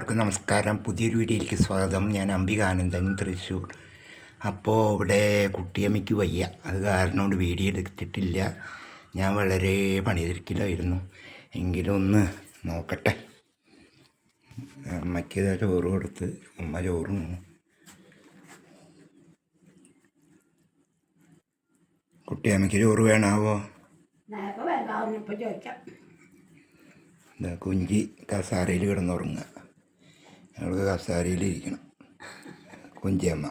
എല്ലാവർക്കും നമസ്കാരം. പുതിയൊരു വീഡിയോയിലേക്ക് സ്വാഗതം. ഞാൻ അംബികാനന്ദൻ തൃശ്ശൂർ. അപ്പോൾ ഇവിടെ കുട്ടിയമ്മയ്ക്ക് വയ്യ. അത് കാരണം കൊണ്ട് വീഡിയോ എടുത്തിട്ടില്ല. ഞാൻ വളരെ പണിതിരിക്കലായിരുന്നു. എങ്കിലും ഒന്ന് നോക്കട്ടെ. അമ്മയ്ക്ക് ചോറ് കൊടുത്ത് ഉമ്മ ചോറ്. കുട്ടിയമ്മയ്ക്ക് ചോറ് വേണാവോ? ചോദിക്കാം. ഇതാ കുഞ്ചി കസാരയിൽ കിടന്നുറങ്ങുക. ഞങ്ങൾക്ക് കസാരയിലിരിക്കണം കുഞ്ചിയമ്മ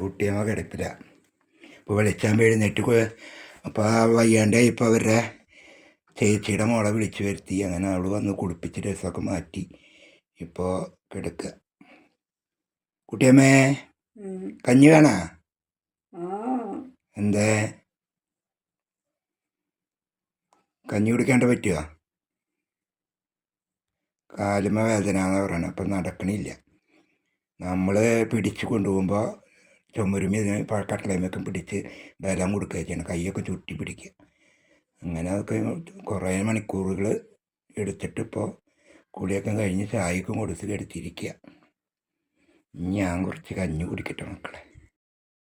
കുട്ടിയമ്മ കിടപ്പില്ല ഇപ്പോൾ വെളിച്ചാൻ എഴുന്നേറ്റ് അപ്പോൾ ആ വയ്യാണ്ടായി ഇപ്പോൾ അവരുടെ ചേച്ചിയുടെ മോളെ വിളിച്ചു വരുത്തി. അങ്ങനെ അവൾ വന്ന് കുളിപ്പിച്ച് ഡ്രസ്സൊക്കെ മാറ്റി. ഇപ്പോൾ കിടക്കുക കുട്ടിയമ്മേ കഞ്ഞി വേണ? എന്തേ? കഞ്ഞി കുടിക്കാണ്ട് പറ്റുമോ കാലുമ വേദന എന്ന് പറയണം. അപ്പം നടക്കണില്ല. നമ്മൾ പിടിച്ച് കൊണ്ടുപോകുമ്പോൾ ചുമരുമി കട്ടളയുമൊക്കെ പിടിച്ച് ബലം കൊടുക്കുക ചെയ്യണം കൈയൊക്കെ ചുറ്റി പിടിക്കുക. അങ്ങനെ അതൊക്കെ കുറേ മണിക്കൂറുകൾ എടുത്തിട്ട് ഇപ്പോൾ കുളിയൊക്കെ കഴിഞ്ഞ് ചായക്കും കൊടുത്ത് കെടുത്തിരിക്കുക. ഞാൻ കുറച്ച് കഞ്ഞി കുടിക്കട്ടെ മക്കളെ.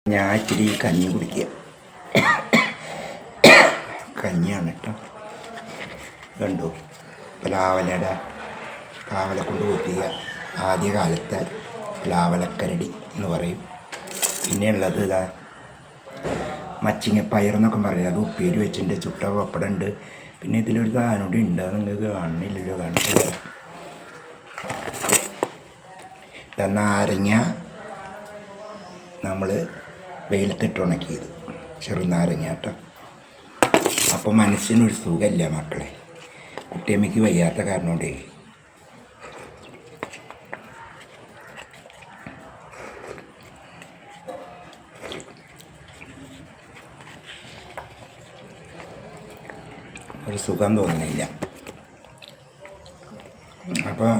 ഞാൻ ഇച്ചിരി കഞ്ഞി കുടിക്കുക. കഞ്ഞിയാണ് കേട്ടോ കണ്ടു? പ്ലാവലയുടെ പ്ലാവല കൊണ്ട് കൂട്ടിയ ആദ്യകാലത്തെ പ്ലാവലക്കരടി എന്ന് പറയും. പിന്നെയുള്ളത് ഇതാ മച്ചിങ്ങപ്പയർ എന്നൊക്കെ പറയും. അത് ഉപ്പേരി വെച്ചിട്ടുണ്ട് ചുട്ട പപ്പടുണ്ട് പിന്നെ ഇതിലൊരു താനൂടി ഉണ്ട് അത് നിങ്ങൾക്ക് കാണുന്നില്ലല്ലോ കാണുന്നില്ല. ഇതാ നാരങ്ങ നമ്മൾ വെയിലത്തിട്ട് ഉണക്കിയത്. ചെറുനാരങ്ങ കേട്ടോ. അപ്പോൾ മനസ്സിനൊരു സുഖമില്ല മക്കളെ. കുട്ടിയമ്മയ്ക്ക് വയ്യാത്ത കാരണം കൊണ്ടേ ഒരു സുഖം തോന്നുന്നില്ല. അപ്പോൾ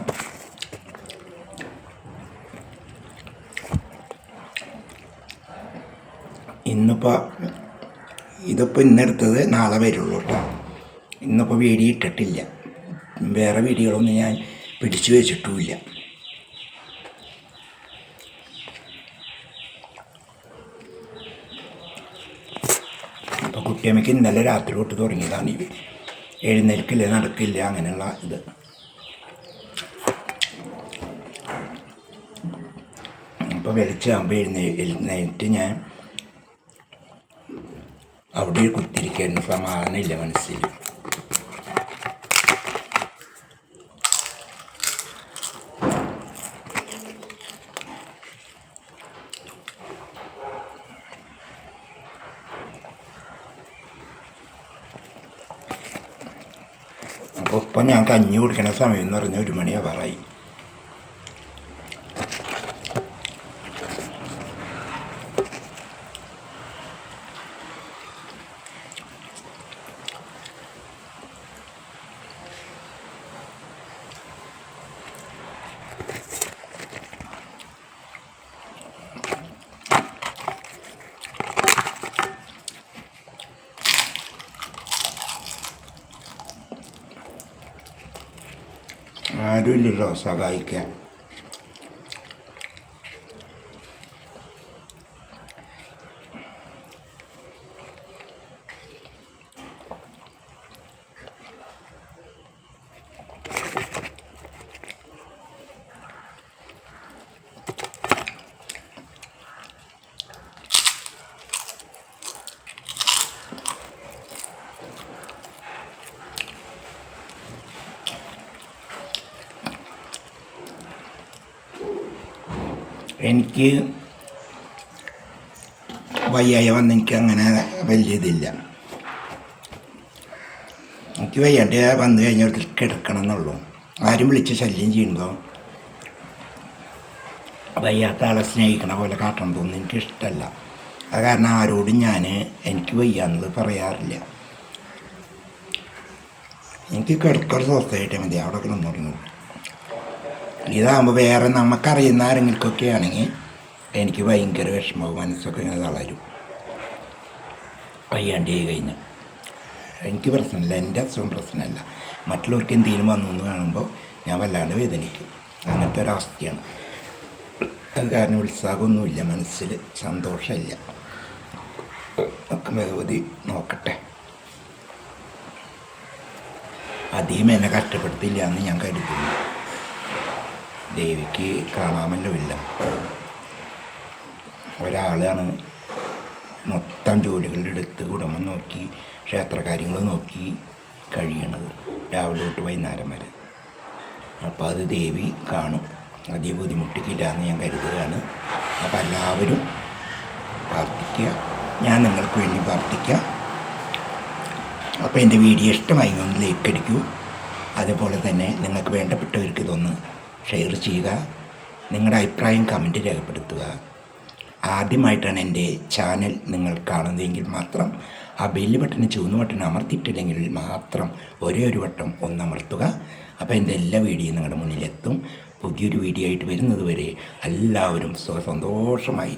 ഇന്നിപ്പോൾ ഇതിപ്പോൾ ഇന്നെടുത്തത് നാളെ വരുള്ളൂ കേട്ടോ. ഇന്നിപ്പോൾ വീഡിയോ ഇട്ടിട്ടില്ല. വേറെ വീഡിയോകളൊന്നും ഞാൻ പിടിച്ചു വെച്ചിട്ടുമില്ല. അപ്പോൾ കുട്ടിയമ്മയ്ക്ക് ഇന്നലെ രാത്രി തൊട്ട് തുടങ്ങിയതാണ് ഈ എഴുന്നേൽക്കില്ല നടക്കില്ല അങ്ങനെയുള്ള ഇത്. അപ്പോൾ വെളിച്ചാകുമ്പോൾ എഴുന്നേ എഴുന്നേറ്റ് ഞാൻ അവിടെ കുത്തിരിക്കായിരുന്നു. സമാധാനമില്ല മനസ്സിൽ അപ്പോൾ ഞങ്ങൾക്ക് കഞ്ഞി കുടിക്കണ സമയം എന്ന് പറഞ്ഞാൽ ഒരു മണി ആരുമില്ലല്ലോ സഹായിക്കാൻ. എനിക്ക് വയ്യായ വന്ന് എനിക്ക് അങ്ങനെ വലിയ ഇതില്ല. എനിക്ക് വയ്യാണ്ട് വന്നു കഴിഞ്ഞാൽ കിടക്കണം എന്നുള്ളൂ ആരും വിളിച്ച് ശല്യം ചെയ്യുമ്പോൾ വയ്യാത്ത ആളെ സ്നേഹിക്കണ പോലെ കാട്ടണതൊന്നും എനിക്ക് ഇഷ്ടമല്ല അത് കാരണം ആരോടും ഞാൻ എനിക്ക് വയ്യാന്നത് പറയാറില്ല. എനിക്ക് കിടക്കൊരു സ്വസ്ഥമായിട്ടേ മതി. അവിടെ കിടന്നുറങ്ങുള്ളൂ. ഇതാകുമ്പോൾ വേറെ നമുക്കറിയുന്ന ആരെങ്കിലൊക്കെ ആണെങ്കിൽ എനിക്ക് ഭയങ്കര വിഷമവും മനസ്സൊക്കെ ഇങ്ങനെ തളരും. വയ്യാണ്ട് ചെയ്ത് കഴിഞ്ഞാൽ എനിക്ക് പ്രശ്നമില്ല എന്റെ അസുഖം പ്രശ്നമല്ല. മറ്റുള്ളവർക്ക് എന്തെങ്കിലും വന്നു എന്ന് കാണുമ്പോൾ ഞാൻ വല്ലാണ്ട് വേദനിക്കും. അങ്ങനത്തെ ഒരവസ്ഥയാണ് അത് കാരണം ഉത്സാഹമൊന്നുമില്ല മനസ്സിൽ സന്തോഷമില്ല. ഒക്കെ ഭഗവതി നോക്കട്ടെ. അധികം എന്നെ കഷ്ടപ്പെടുത്തില്ല എന്ന് ഞാൻ കരുതുന്നു. ദേവിക്ക് കാണാമല്ലോ ഇല്ല ഒരാളാണ് മൊത്തം ജോലികളുടെ അടുത്ത് കുടുംബം നോക്കി ക്ഷേത്ര ക്ഷേത്രകാര്യങ്ങൾ നോക്കി കഴിയണത് രാവിലെ തൊട്ട് വൈകുന്നേരം വരെ. അപ്പോൾ അത് ദേവി കാണും. അധികം ബുദ്ധിമുട്ടിക്കില്ല എന്ന് ഞാൻ കരുതുകയാണ്. അപ്പോൾ എല്ലാവരും പ്രാർത്ഥിക്കുക. ഞാൻ നിങ്ങൾക്ക് വേണ്ടി പ്രാർത്ഥിക്കാം അപ്പോൾ എന്റെ വീഡിയോ ഇഷ്ടമായി ഒന്ന് ലൈക്ക് അടിക്കൂ. അതുപോലെ തന്നെ നിങ്ങൾക്ക് വേണ്ടപ്പെട്ടവർക്ക് ഇതൊന്ന് ഷെയർ ചെയ്യുക നിങ്ങളുടെ അഭിപ്രായം കമന്റ് രേഖപ്പെടുത്തുക. ആദ്യമായിട്ടാണ് എന്റെ ചാനൽ നിങ്ങൾ കാണുന്നതെങ്കിൽ മാത്രം ആ ബെല്ല് ബട്ടൺ ചുവന്ന ബട്ടൺ അമർത്തിയിട്ടില്ലെങ്കിൽ മാത്രം ഒരേ ഒരു വട്ടം ഒന്ന് അമർത്തുക. അപ്പോൾ എന്റെ എല്ലാ വീഡിയോയും നിങ്ങളുടെ മുന്നിലെത്തും. പുതിയൊരു വീഡിയോ ആയിട്ട് വരുന്നത് വരെ എല്ലാവരും സന്തോഷമായി